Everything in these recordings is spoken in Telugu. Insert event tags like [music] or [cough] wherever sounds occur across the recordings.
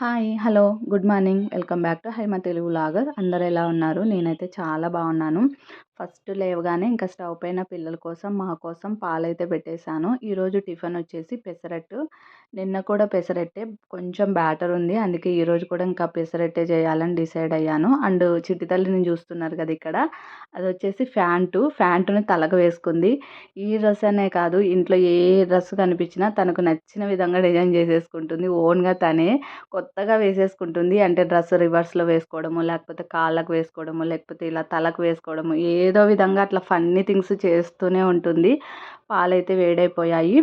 Hi hello good morning. Welcome back to hi మా తెలుగు లాగర్. అందరు ఎలా ఉన్నారు? నేనైతే చాలా బాగున్నాను. ఫస్ట్ లేవగానే ఇంకా స్టవ్ పైన పిల్లల కోసం మా కోసం పాలైతే పెట్టేశాను. ఈరోజు టిఫిన్ వచ్చేసి పెసరట్టు. నిన్న కూడా పెసరట్టే కొంచెం బ్యాటర్ ఉంది. అందుకే ఈరోజు కూడా ఇంకా పెసరట్టే చేయాలని డిసైడ్ అయ్యాను. అండ్ చిట్టితల్లిని చూస్తున్నారు కదా ఇక్కడ. అది వచ్చేసి ఫ్యాంటు. ఫ్యాంటుని తలకు వేసుకుంది. ఈ డ్రెస్ అనే కాదు ఇంట్లో ఏ డ్రెస్ కనిపించినా తనకు నచ్చిన విధంగా డిజైన్ చేసేసుకుంటుంది. ఓన్గా తనే కొత్తగా వేసేసుకుంటుంది. అంటే డ్రెస్ రివర్స్లో వేసుకోవడము లేకపోతే కాళ్ళకు వేసుకోవడము లేకపోతే ఇలా తలకు వేసుకోవడము ఏ ఏదో విధంగా అట్లా ఫన్నీ థింగ్స్ చేస్తూనే ఉంటుంది. పాలైతే వేడైపోయాయి.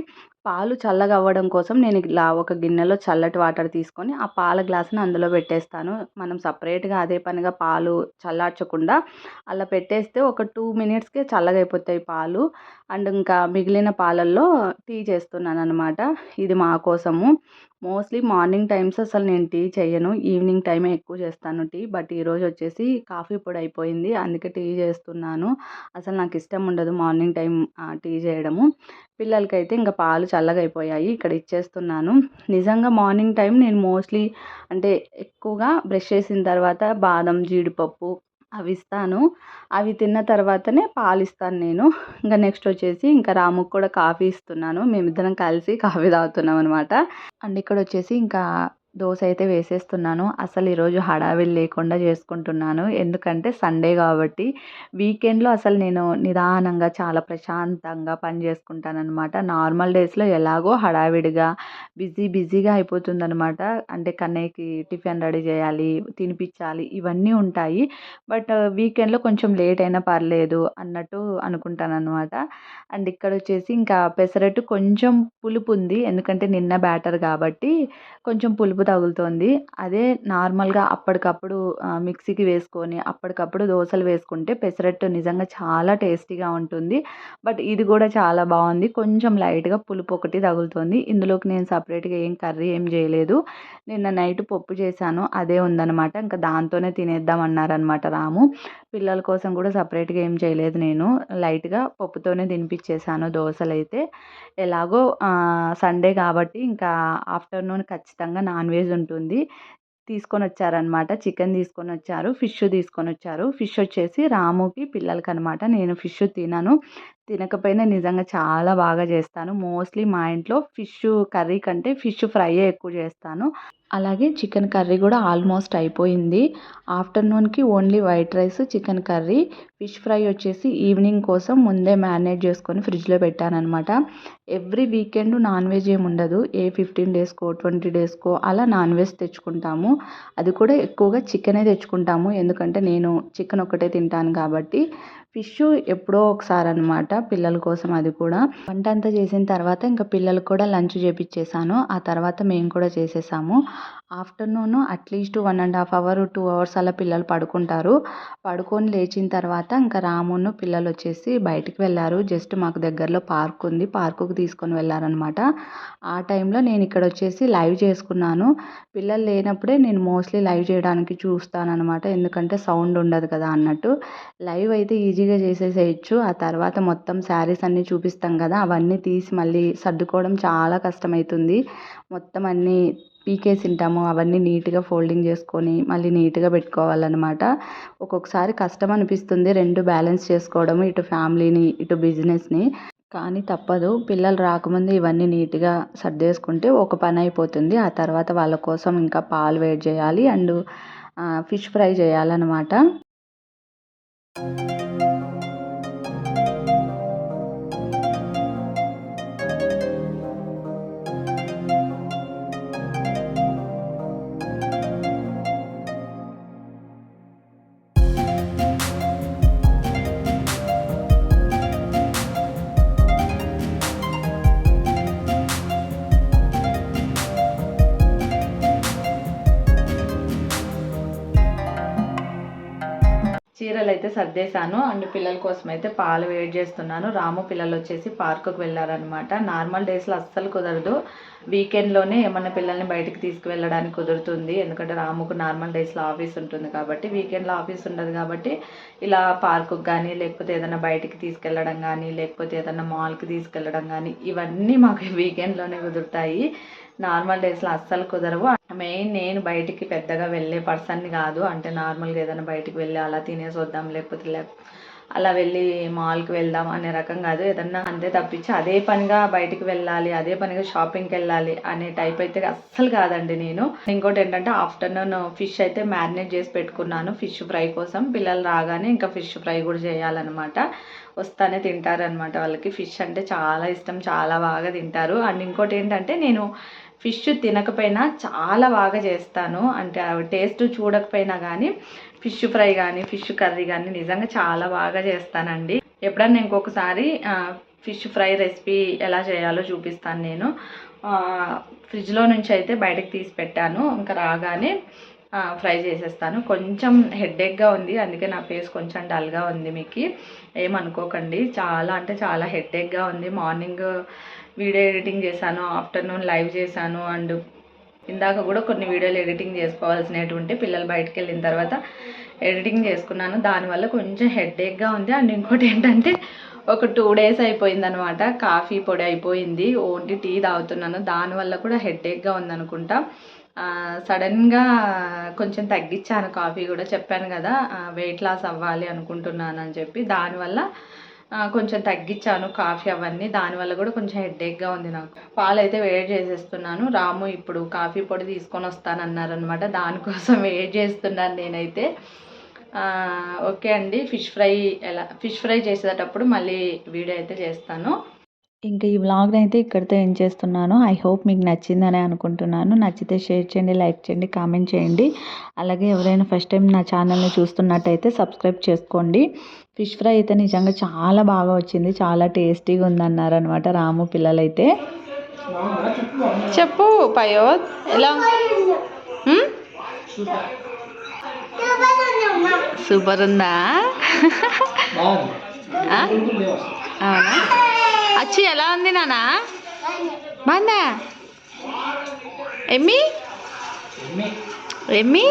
పాలు చల్లగా అవ్వడం కోసం నేను ఇలా ఒక గిన్నెలో చల్లటి వాటర్ తీసుకొని ఆ పాల గ్లాసుని అందులో పెట్టేస్తాను. మనం సపరేట్గా అదే పనిగా పాలు చల్లార్చకుండా అలా పెట్టేస్తే ఒక టూ మినిట్స్కే చల్లగా అయిపోతాయి పాలు. అండ్ ఇంకా మిగిలిన పాలల్లో టీ చేస్తున్నాను అనమాట ఇది మా కోసము. మోస్ట్లీ మార్నింగ్ టైమ్స్ అసలు నేను టీ చేయను ఈవినింగ్ టైమే ఎక్కువ చేస్తాను టీ. బట్ ఈరోజు వచ్చేసి కాఫీ పొడి అయిపోయింది. అందుకే టీ చేస్తున్నాను. అసలు నాకు ఇష్టం ఉండదు మార్నింగ్ టైం టీ చేయడము. పిల్లలకైతే ఇంకా పాలు చల్లగా అయిపోయాయి ఇక్కడ ఇచ్చేస్తున్నాను. నిజంగా మార్నింగ్ టైం నేను మోస్ట్లీ అంటే ఎక్కువగా బ్రష్ చేసిన తర్వాత బాదం జీడిపప్పు అవి ఇస్తాను అవి తిన్న తర్వాతనే పాలు ఇస్తాను నేను. ఇంకా నెక్స్ట్ వచ్చేసి ఇంకా రాముకు కూడా కాఫీ ఇస్తున్నాను. మేమిద్దరం కలిసి కాఫీ తాగుతున్నాం అనమాట అండ్ ఇక్కడ వచ్చేసి ఇంకా దోశ అయితే వేసేస్తున్నాను. అసలు ఈరోజు హడావిడి లేకుండా చేసుకుంటున్నాను. ఎందుకంటే సండే కాబట్టి వీకెండ్లో అసలు నేను నిదానంగా చాలా ప్రశాంతంగా పని చేసుకుంటానమాట నార్మల్ డేస్లో ఎలాగో హడావిడిగా బిజీ బిజీగా అయిపోతుంది అనమాట అంటే కన్నయ్యకి టిఫిన్ రెడీ చేయాలి తినిపించాలి ఇవన్నీ ఉంటాయి. బట్ వీకెండ్లో కొంచెం లేట్ అయినా పర్లేదు అన్నట్టు అనుకుంటాను అనమాట అండ్ ఇక్కడ వచ్చేసి ఇంకా పెసరట్టు కొంచెం పులుపు ఉంది. ఎందుకంటే నిన్న బ్యాటర్ కాబట్టి కొంచెం పులుపు తగులుతోంది. అదే నార్మల్గా అప్పటికప్పుడు మిక్సీకి వేసుకొని అప్పటికప్పుడు దోశలు వేసుకుంటే పెసరట్టు నిజంగా చాలా టేస్టీగా ఉంటుంది. బట్ ఇది కూడా చాలా బాగుంది. కొంచెం లైట్గా పులుపు ఒకటి తగులుతుంది. ఇందులోకి నేను సపరేట్గా ఏం కర్రీ ఏం చేయలేదు. నిన్న నైట్ పప్పు చేశాను. అదే ఉందనమాట ఇంకా దాంతోనే తినేద్దాం అన్నారనమాట రాము. పిల్లల కోసం కూడా సపరేట్గా ఏం చేయలేదు నేను. లైట్గా పప్పుతోనే తినిపించేసాను దోశలు అయితే ఎలాగో సండే కాబట్టి ఇంకా ఆఫ్టర్నూన్ ఖచ్చితంగా నాన్ వెజ్ ఉంటుంది. తీసుకొని వచ్చారనమాట చికెన్ తీసుకొని వచ్చారు ఫిష్ తీసుకొని వచ్చారు ఫిష్ వచ్చేసి రాముకి పిల్లలకి అనమాట నేను ఫిష్ తినను. తినకపోయినా నిజంగా చాలా బాగా చేస్తాను. మోస్ట్లీ మా ఇంట్లో ఫిష్ కర్రీ కంటే ఫిష్ ఫ్రై ఎక్కువ చేస్తాను. అలాగే చికెన్ కర్రీ కూడా ఆల్మోస్ట్ అయిపోయింది. ఆఫ్టర్నూన్కి only white rice chicken curry. Fish fry వచ్చేసి ఈవినింగ్ కోసం ముందే మ్యారినేట్ చేసుకొని ఫ్రిడ్జ్లో పెట్టానమాట ఎవ్రీ వీకెండ్ నాన్ వెజ్ ఏమి ఉండదు. ఏ ఫిఫ్టీన్ డేస్కో ట్వంటీ డేస్కో అలా నాన్ వెజ్ తెచ్చుకుంటాము. అది కూడా ఎక్కువగా చికెనే తెచ్చుకుంటాము. ఎందుకంటే నేను చికెన్ ఒక్కటే తింటాను కాబట్టి. ఫిష్ ఎప్పుడో ఒకసారి అనమాట పిల్లల కోసం అది కూడా. వంట అంతా చేసిన తర్వాత ఇంకా పిల్లలకు కూడా లంచ్ చేపించేసాను ఆ తర్వాత మేము కూడా చేసేసాము. Afternoon at least one and half hour two hours అలా పిల్లలు పడుకుంటారు. పడుకొని లేచిన తర్వాత ఇంకా రామును పిల్లలు వచ్చేసి బయటికి వెళ్ళారు. జస్ట్ మాకు దగ్గరలో పార్క్ ఉంది. పార్కుకి తీసుకొని వెళ్ళారనమాట ఆ టైంలో నేను ఇక్కడ వచ్చేసి లైవ్ చేసుకున్నాను. పిల్లలు లేనప్పుడే నేను మోస్ట్లీ లైవ్ చేయడానికి చూస్తాను అనమాట ఎందుకంటే సౌండ్ ఉండదు కదా అన్నట్టు. లైవ్ అయితే ఈజీ ఈజీగా చేసేసేయచ్చు. ఆ తర్వాత మొత్తం శారీస్ అన్నీ చూపిస్తాం కదా అవన్నీ తీసి మళ్ళీ సర్దుకోవడం చాలా కష్టమవుతుంది మొత్తం అన్నీ పీకేసి ఉంటాము అవన్నీ నీట్గా ఫోల్డింగ్ చేసుకొని మళ్ళీ నీట్గా పెట్టుకోవాలన్నమాట. ఒక్కొక్కసారి కష్టం అనిపిస్తుంది రెండు బ్యాలెన్స్ చేసుకోవడము ఇటు ఫ్యామిలీని ఇటు బిజినెస్ని. కానీ తప్పదు పిల్లలు రాకముందు ఇవన్నీ నీట్గా సర్దేసుకుంటే ఒక పని అయిపోతుంది. ఆ తర్వాత వాళ్ళ కోసం ఇంకా పాలు వేడి చేయాలి అండ్ ఫిష్ ఫ్రై చేయాలన్నమాట. చీరలు అయితే సర్దేశాను. అండ్ పిల్లల కోసం అయితే పాలు వేడి చేస్తున్నాను. రాము పిల్లలు వచ్చేసి పార్కుకు వెళ్ళారనమాట నార్మల్ డేస్లో అస్సలు కుదరదు. వీకెండ్లోనే ఏమన్నా పిల్లల్ని బయటికి తీసుకువెళ్ళడానికి కుదురుతుంది. ఎందుకంటే రాముకు నార్మల్ డేస్లో ఆఫీస్ ఉంటుంది కాబట్టి వీకెండ్లో ఆఫీస్ ఉండదు కాబట్టి ఇలా పార్కుకు కానీ లేకపోతే ఏదైనా బయటికి తీసుకెళ్ళడం కానీ లేకపోతే ఏదైనా మాల్కి తీసుకెళ్ళడం కానీ ఇవన్నీ మాకు [laughs] వీకెండ్లోనే కుదురుతాయి. నార్మల్ డేస్లో అస్సలు కుదరవు. మెయిన్ నేను బయటికి పెద్దగా వెళ్ళే పర్సన్ని కాదు. అంటే నార్మల్గా ఏదైనా బయటికి వెళ్ళి అలా తినేసి వద్దాం లేకపోతే లే అలా వెళ్ళి మాల్కి వెళ్దాం అనే రకం కాదు. ఏదన్నా అంతే తప్పించి అదే పనిగా బయటికి వెళ్ళాలి అదే పనిగా షాపింగ్కి వెళ్ళాలి అనే టైప్ అయితే అస్సలు కాదండి నేను. ఇంకోటి ఏంటంటే ఆఫ్టర్నూన్ ఫిష్ అయితే మ్యారినేట్ చేసి పెట్టుకున్నాను. ఫిష్ ఫ్రై కోసం పిల్లలు రాగానే ఇంకా ఫిష్ ఫ్రై కూడా చేయాలన్నమాట. వస్తానే తింటారనమాట వాళ్ళకి. ఫిష్ అంటే చాలా ఇష్టం చాలా బాగా తింటారు. అండ్ ఇంకోటి ఏంటంటే నేను ఫిష్ తినకపోయినా చాలా బాగా చేస్తాను. అంటే టేస్ట్ చూడకపోయినా కానీ ఫిష్ ఫ్రై కానీ ఫిష్ కర్రీ కానీ నిజంగా చాలా బాగా చేస్తానండి. ఎప్పుడన్నా ఇంకొకసారి ఫిష్ ఫ్రై రెసిపీ ఎలా చేయాలో చూపిస్తాను నేను. ఫ్రిడ్జ్లో నుంచి అయితే బయటకు తీసి పెట్టాను. ఇంకా రాగానే ఫ్రై చేసేస్తాను. కొంచెం హెడ్ఏక్గా ఉంది. అందుకే నా ఫేస్ కొంచెం డల్గా ఉంది మీకు. ఏమనుకోకండి. చాలా అంటే చాలా హెడ్ఏక్గా ఉంది. మార్నింగ్ వీడియో ఎడిటింగ్ చేశాను. ఆఫ్టర్నూన్ లైవ్ చేశాను. అండ్ ఇందాక కూడా కొన్ని వీడియోలు ఎడిటింగ్ చేసుకోవాల్సినటువంటి పిల్లలు బయటకు వెళ్ళిన తర్వాత ఎడిటింగ్ చేసుకున్నాను. దానివల్ల కొంచెం హెడ్ఏక్గా ఉంది. అండ్ ఇంకోటి ఏంటంటే ఒక టూ డేస్ అయిపోయిందనమాట. కాఫీ పొడి అయిపోయింది. ఓన్లీ టీ తాగుతున్నాను. దానివల్ల కూడా హెడ్ఏక్గా ఉందనుకుంటా. సడన్గా కొంచెం తగ్గించాను కాఫీ కూడా చెప్పాను కదా వెయిట్ లాస్ అవ్వాలి అనుకుంటున్నాను అని చెప్పి. దానివల్ల కొంచెం తగ్గించాను కాఫీ అవన్నీ. దానివల్ల కూడా కొంచెం హెడ్ఏక్గా ఉంది నాకు. పాలు అయితే వేడి చేసేస్తున్నాను. రాము ఇప్పుడు కాఫీ పొడి తీసుకొని వస్తానన్నారనమాట దానికోసం వేడి చేస్తున్నాను నేనైతే. ఓకే అండి. ఫిష్ ఫ్రై ఎలా ఫిష్ ఫ్రై చేసేటప్పుడు మళ్ళీ వీడియో అయితే చేస్తాను. ఇంకా ఈ వ్లాగ్ని అయితే ఇక్కడితో ఏం చేస్తున్నాను. ఐ హోప్ మీకు నచ్చిందని అనుకుంటున్నాను. నచ్చితే షేర్ చేయండి లైక్ చేయండి కామెంట్ చేయండి. అలాగే ఎవరైనా ఫస్ట్ టైం నా ఛానల్ని చూస్తున్నట్టయితే సబ్స్క్రైబ్ చేసుకోండి. ఫిష్ ఫ్రై అయితే నిజంగా చాలా బాగా వచ్చింది. చాలా టేస్టీగా ఉందన్నారు అనమాట రాము పిల్లలైతే. చెప్పు పయోత్ ఎలా సూపర్ ఉందా? [laughs] అవునా? అచ్చి ఎలా ఉంది నానా బాగుందా? ఎమ్మి. ఎమ్మి?